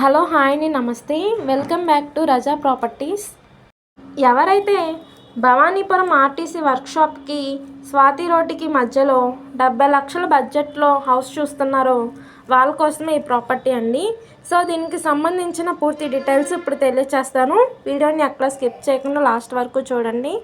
Hello hi అండి నమస్తే. Welcome back to Raza properties. ఎవరైతే భవానీపురం ఆర్టీసీ వర్క్షాప్కి స్వాతి రోడ్డుకి మధ్యలో డెబ్బై లక్షల బడ్జెట్లో హౌస్ చూస్తున్నారో వాళ్ళ కోసమే ఈ ప్రాపర్టీ అండి. సో దీనికి సంబంధించిన పూర్తి డీటెయిల్స్ ఇప్పుడు తెలియచేస్తాను. వీడియోని ఎక్కడ స్కిప్ చేయకుండా లాస్ట్ వరకు చూడండి.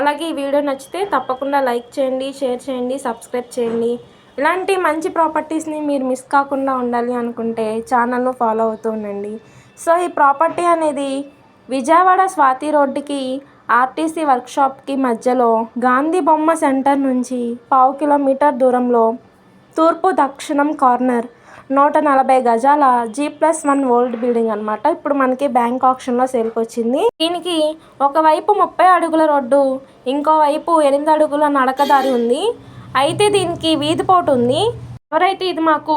అలాగే ఈ వీడియో నచ్చితే తప్పకుండా లైక్ చేయండి షేర్ చేయండి సబ్స్క్రైబ్ చేయండి. ఇలాంటి మంచి ప్రాపర్టీస్ని మీరు మిస్ కాకుండా ఉండాలి అనుకుంటే ఛానల్ను ఫాలో అవుతూ ఉండండి. సో ఈ ప్రాపర్టీ అనేది విజయవాడ స్వాతి రోడ్డుకి ఆర్టీసీ వర్క్షాప్కి మధ్యలో గాంధీ బొమ్మ సెంటర్ నుంచి పావు కిలోమీటర్ దూరంలో తూర్పు దక్షిణం కార్నర్ నూట నలభై గజాల G plus one old building అనమాట ఇప్పుడు మనకి బ్యాంక్ ఆప్షన్లో సేల్కి వచ్చింది దీనికి ఒకవైపు ముప్పై అడుగుల రోడ్డు ఇంకోవైపు ఎనిమిది అడుగుల నడకదారి ఉంది. అయితే దీనికి వీధి పోటు ఉంది. ఎవరైతే ఇది మాకు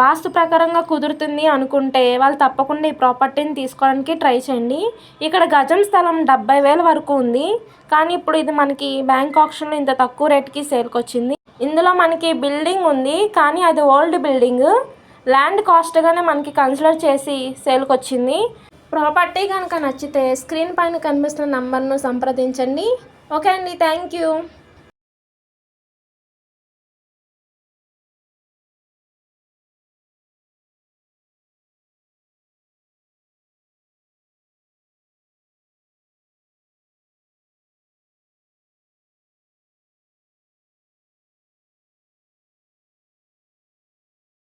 వాస్తు ప్రకారంగా కుదురుతుంది అనుకుంటే వాళ్ళు తప్పకుండా ఈ ప్రాపర్టీని తీసుకోవడానికి ట్రై చేయండి. ఇక్కడ గజం స్థలం డెబ్బై వేల వరకు ఉంది. కానీ ఇప్పుడు ఇది మనకి బ్యాంక్ ఆప్షన్లో ఇంత తక్కువ రేట్కి సేల్కి వచ్చింది ఇందులో మనకి బిల్డింగ్ ఉంది. కానీ అది ఓల్డ్ బిల్డింగ్. ల్యాండ్ కాస్ట్గానే మనకి కన్సిడర్ చేసి సేల్కి వచ్చింది ప్రాపర్టీ కనుక నచ్చితే స్క్రీన్ పైన కనిపిస్తున్న నంబర్ను సంప్రదించండి. ఓకే అండి. Thank you.